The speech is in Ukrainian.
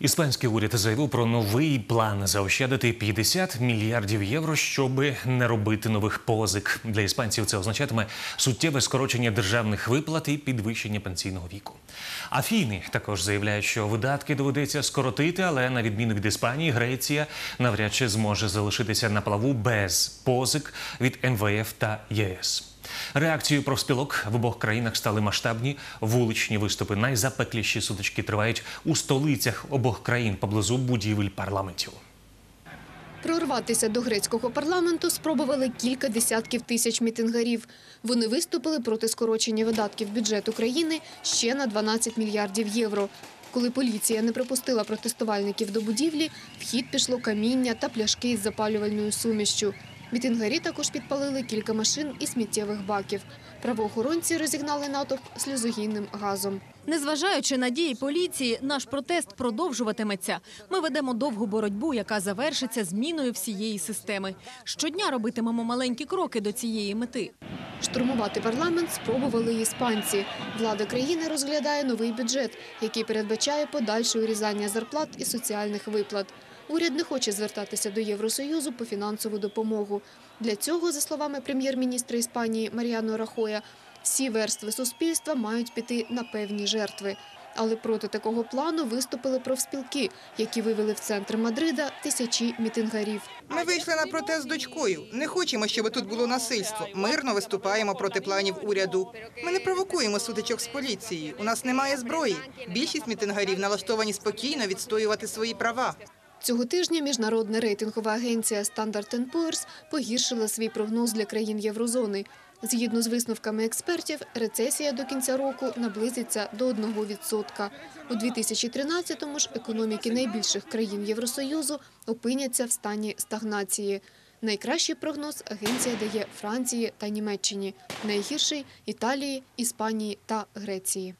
Іспанський уряд заявив про новий план заощадити 50 мільярдів євро, щоб не робити нових позик. Для іспанців це означатиме суттєве скорочення державних виплат і підвищення пенсійного віку. Афіни також заявляють, що видатки доведеться скоротити, але на відміну від Іспанії, Греція навряд чи зможе залишитися на плаву без позик від МВФ та ЄС. Реакцією профспілок в обох країнах стали масштабні вуличні виступи. Найзапекліші сутички тривають у столицях обох країн поблизу будівель парламентів. Прорватися до грецького парламенту спробували кілька десятків тисяч мітингарів. Вони виступили проти скорочення видатків бюджету країни ще на 12 мільярдів євро. Коли поліція не пропустила протестувальників до будівлі, в хід пішло каміння та пляшки із запалювальною сумішчю. Мітингарі також підпалили кілька машин і сміттєвих баків. Правоохоронці розігнали натовп сльозогінним газом. Незважаючи на дії поліції, наш протест продовжуватиметься. Ми ведемо довгу боротьбу, яка завершиться зміною всієї системи. Щодня робитимемо маленькі кроки до цієї мети. Штурмувати парламент спробували іспанці. Влада країни розглядає новий бюджет, який передбачає подальше урізання зарплат і соціальних виплат. Уряд не хоче звертатися до Євросоюзу по фінансову допомогу. Для цього, за словами прем'єр-міністра Іспанії Маріано Рахоя, всі верстви суспільства мають піти на певні жертви. Але проти такого плану виступили профспілки, які вивели в центр Мадрида тисячі мітингарів. Ми вийшли на протест з дочкою. Не хочемо, щоб тут було насильство. Мирно виступаємо проти планів уряду. Ми не провокуємо сутичок з поліцією. У нас немає зброї. Більшість мітингарів налаштовані спокійно відстоювати свої права. Цього тижня міжнародна рейтингова агенція Standard Poor's погіршила свій прогноз для країн єврозони. Згідно з висновками експертів, рецесія до кінця року наблизиться до 1%. У 2013-му ж економіки найбільших країн Євросоюзу опиняться в стані стагнації. Найкращий прогноз агенція дає Франції та Німеччині, найгірший – Італії, Іспанії та Греції.